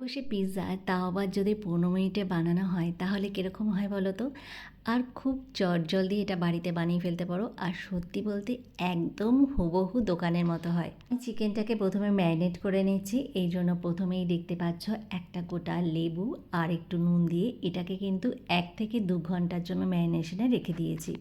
বসে পিৎজা তাও আবার যদি পনেরো মিনিটে বানানো হয়, তাহলে কীরকম হয় বলো তো? আর খুব চটজলদি এটা বাড়িতে বানিয়ে ফেলতে পারো। আর সত্যি বলতে একদম হুবহু দোকানের মতো হয়। আমি চিকেনটাকে প্রথমে ম্যারিনেট করে নিচ্ছি এই জন্য প্রথমেই দেখতে পাচ্ছ একটা গোটা লেবু আর একটু নুন দিয়ে এটাকে কিন্তু এক থেকে দু ঘণ্টার জন্য ম্যারিনেশনে রেখে দিয়েছি।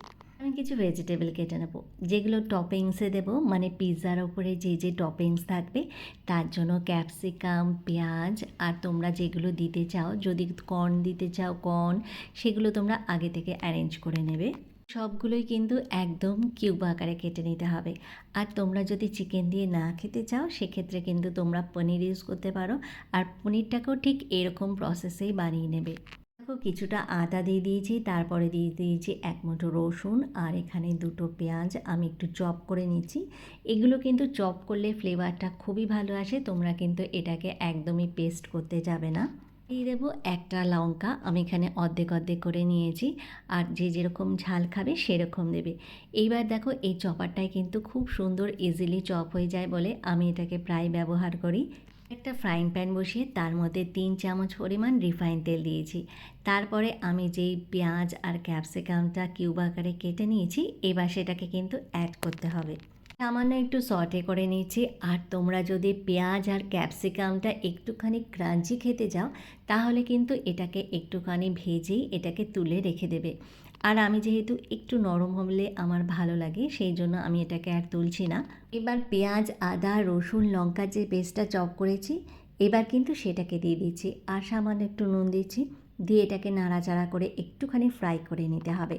আমি কিছু ভেজিটেবল কেটে নেব। যেগুলো টপিংসে দেবো মানে পিৎজার ওপরে যে যে টপিংস থাকবে, তার জন্য ক্যাপসিকাম পেঁয়াজ, আর তোমরা যেগুলো দিতে চাও, যদি কর্ন দিতে চাও কর্ন সেগুলো তোমরা আগে থেকে অ্যারেঞ্জ করে নেবে। সবগুলোই কিন্তু একদম কিউব আকারে কেটে নিতে হবে। আর তোমরা যদি চিকেন দিয়ে না খেতে চাও, সেক্ষেত্রে কিন্তু তোমরা পনির ইউজ করতে পারো, আর পনিরটাকেও ঠিক এরকম প্রসেসেই বানিয়ে নেবে। দেখো কিছুটা আদা দিয়ে দিয়েছি, তারপরে দিয়ে দিয়েছি এক মুঠো রসুন আর এখানে দুটো পেঁয়াজ আমি একটু চপ করে নিচ্ছি। এগুলো কিন্তু চপ করলে ফ্লেভারটা খুবই ভালো আসে, তোমরা কিন্তু এটাকে একদমই পেস্ট করতে যাবে না। দিয়ে দেবো একটা লঙ্কা, আমি এখানে অর্ধেক অর্ধেক করে নিয়েছি আর যে যেরকম ঝাল খাবে সেরকম দেবে। এইবার দেখো এই চপারটাই কিন্তু খুব সুন্দর ইজিলি চপ হয়ে যায় বলে আমি এটাকে প্রায় ব্যবহার করি। একটা ফ্রাইং প্যান বসিয়ে তার মধ্যে তিন চামচ পরিমাণ রিফাইন তেল দিয়েছি। তারপরে আমি যেই পেঁয়াজ আর ক্যাপসিকামটা কিউব আকারে কেটে নিয়েছি, এবার সেটাকে কিন্তু অ্যাড করতে হবে। সামান্য একটু সটে করে নিয়েছি আর তোমরা যদি পেঁয়াজ আর ক্যাপসিকামটা একটুখানি ক্রাঞ্চি খেতে যাও তাহলে কিন্তু এটাকে একটুখানি ভেজেই এটাকে তুলে রেখে দেবে। আর আমি যেহেতু একটু নরম হলে আমার ভালো লাগে, সেই জন্য আমি এটাকে আর তুলছি না। এবার পেঁয়াজ, আদা, রসুন লঙ্কার যে পেস্টটা চপ করেছি, এবার কিন্তু সেটাকে দিয়ে দিচ্ছি আর সামান্য একটু নুন দিচ্ছি। দিয়ে এটাকে নাড়াচাড়া করে একটুখানি ফ্রাই করে নিতে হবে।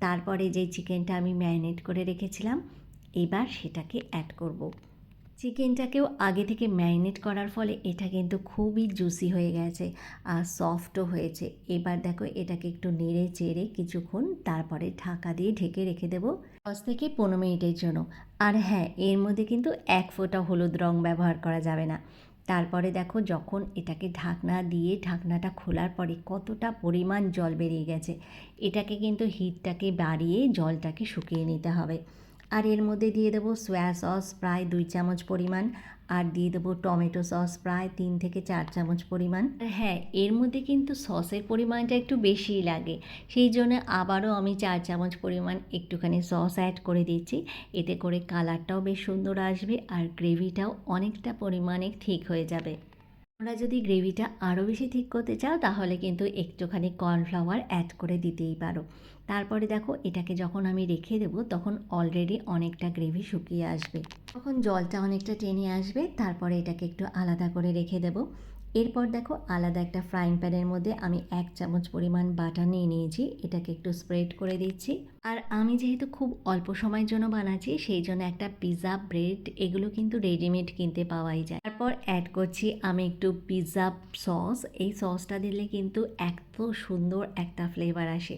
তারপরে যে চিকেনটা আমি ম্যারিনেট করে রেখেছিলাম, এবার সেটাকে অ্যাড করব। চিকেনটাকেও আগে থেকে ম্যারিনেট করার ফলে এটা কিন্তু খুবই জুসি হয়ে গেছে আর সফটও হয়েছে। এবার দেখো এটাকে একটু নেড়ে চেড়ে কিছুক্ষণ তারপরে ঢাকা দিয়ে ঢেকে রেখে দেবো দশ থেকে পনেরো মিনিটের জন্য। আর হ্যাঁ এর মধ্যে কিন্তু এক ফোঁটা হলুদ রং ব্যবহার করা যাবে না। তারপরে দেখো যখন এটাকে ঢাকনা দিয়ে ঢাকনাটা খোলার পরে কতটা পরিমাণ জল বেরিয়ে গেছে, এটাকে কিন্তু হিটটাকে বাড়িয়ে জলটাকে শুকিয়ে নিতে হবে। আর এর মধ্যে দিয়ে দেবো সোয়া সস প্রায় দুই চামচ পরিমাণ, আর দিয়ে দেবো টমেটো সস প্রায় তিন থেকে চার চামচ পরিমাণ। হ্যাঁ এর মধ্যে কিন্তু সসের পরিমাণটা একটু বেশিই লাগে, সেই জন্য আবারও আমি চার চামচ পরিমাণ একটুখানি সস অ্যাড করে দিচ্ছি। এতে করে কালারটাও বেশ সুন্দর আসবে, আর গ্রেভিটাও অনেকটা পরিমাণে ঠিক হয়ে যাবে। তোমরা যদি গ্রেভিটা আরও বেশি ঠিক করতে চাও, তাহলে কিন্তু একটুখানি কর্নফ্লাওয়ার অ্যাড করে দিতেই পারো। তারপরে দেখো, এটাকে যখন আমি রেখে দেবো, তখন অলরেডি অনেকটা গ্রেভি শুকিয়ে আসবে। তখন জলটা অনেকটা টেনে আসবে, তারপরে এটাকে একটু আলাদা করে রেখে দেবো। এরপর দেখো আলাদা একটা ফ্রাইং প্যানের মধ্যে আমি এক চামচ পরিমাণ বাটার নিয়ে নিয়েছি, এটাকে একটু স্প্রেড করে দিচ্ছি। আর আমি যেহেতু খুব অল্প সময়ের জন্য বানাচ্ছি, সেই জন্য একটা পিৎজা ব্রেড এগুলো কিন্তু রেডিমেড কিনতে পাওয়াই যায়। তারপর অ্যাড করছি আমি একটু পিৎজা সস এই সসটা দিলে কিন্তু এত সুন্দর একটা ফ্লেভার আসে।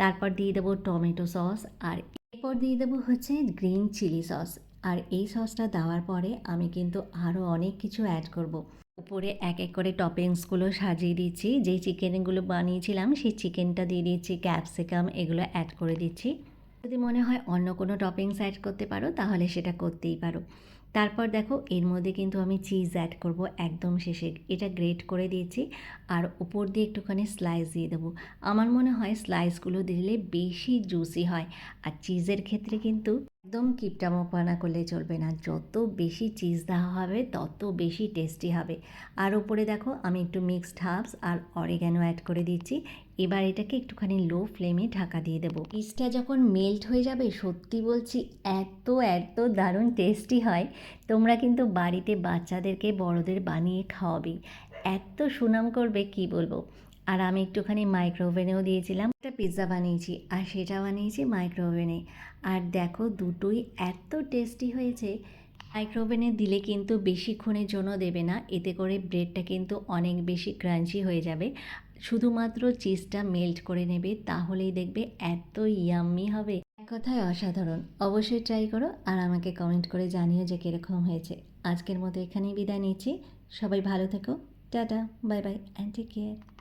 তারপর দিয়ে দেবো টমেটো সস আর এরপর দিয়ে দেবো হচ্ছে গ্রিন চিলি সস আর এই সসটা দেওয়ার পরে আমি কিন্তু আরও অনেক কিছু অ্যাড করব। উপরে এক এক করে টপিংসগুলো সাজিয়ে দিচ্ছি। যেই চিকেনগুলো বানিয়েছিলাম, সেই চিকেনটা দিয়ে দিচ্ছি ক্যাপসিকাম এগুলো অ্যাড করে দিচ্ছি। যদি মনে হয় অন্য কোনো টপিংস অ্যাড করতে পারো, তাহলে সেটা করতেই পারো। তারপর দেখো, এর মধ্যে কিন্তু আমি চিজ অ্যাড করব একদম শেষে। এটা গ্রেট করে দিয়েছি। আর উপর দিয়ে একটুখানি স্লাইস দিয়ে দেবো। আমার মনে হয় স্লাইসগুলো দিলে বেশি জুসি হয়। আর চিজের ক্ষেত্রে কিন্তু একদম কিপটামোপানা করলে চলবে না। যত বেশি চিজ দেওয়া হবে, তত বেশি টেস্টি হবে। আর উপরে দেখো, আমি একটু মিক্সড হার্বস আর অরিগ্যানো অ্যাড করে দিচ্ছি। এবার এটাকে একটুখানি লো ফ্লেমে ঢাকা দিয়ে দেবো। চিজটা যখন মেল্ট হয়ে যাবে, সত্যি বলছি, এত এত দারুণ টেস্টি হয়। তোমরা কিন্তু বাড়িতে বাচ্চাদেরকে বড়দের বানিয়ে খাওয়াবে। এত সুনাম করবে, কি বলব? আর আমি একটুখানি মাইক্রোওভেনেও দিয়েছিলাম। একটা পিৎজা বানিয়েছি আর সেটা বানিয়েছি মাইক্রোওভেনে আর দেখো দুটোই এত টেস্টি হয়েছে। মাইক্রোওভেনে দিলে কিন্তু বেশিক্ষণের জন্য দেবে না। এতে করে ব্রেডটা কিন্তু অনেক বেশি ক্রাঞ্চি হয়ে যাবে। শুধুমাত্র চিজটা মেল্ট করে নেবে, তাহলেই দেখবে এত ইয়াম্মি হবে। এক কথায় অসাধারণ। অবশ্যই ট্রাই করো আর আমাকে কমেন্ট করে জানিও যে কীরকম হয়েছে। আজকের মতো এখানেই বিদায় নিচ্ছি। সবাই ভালো থেকো। Tata bye bye and take care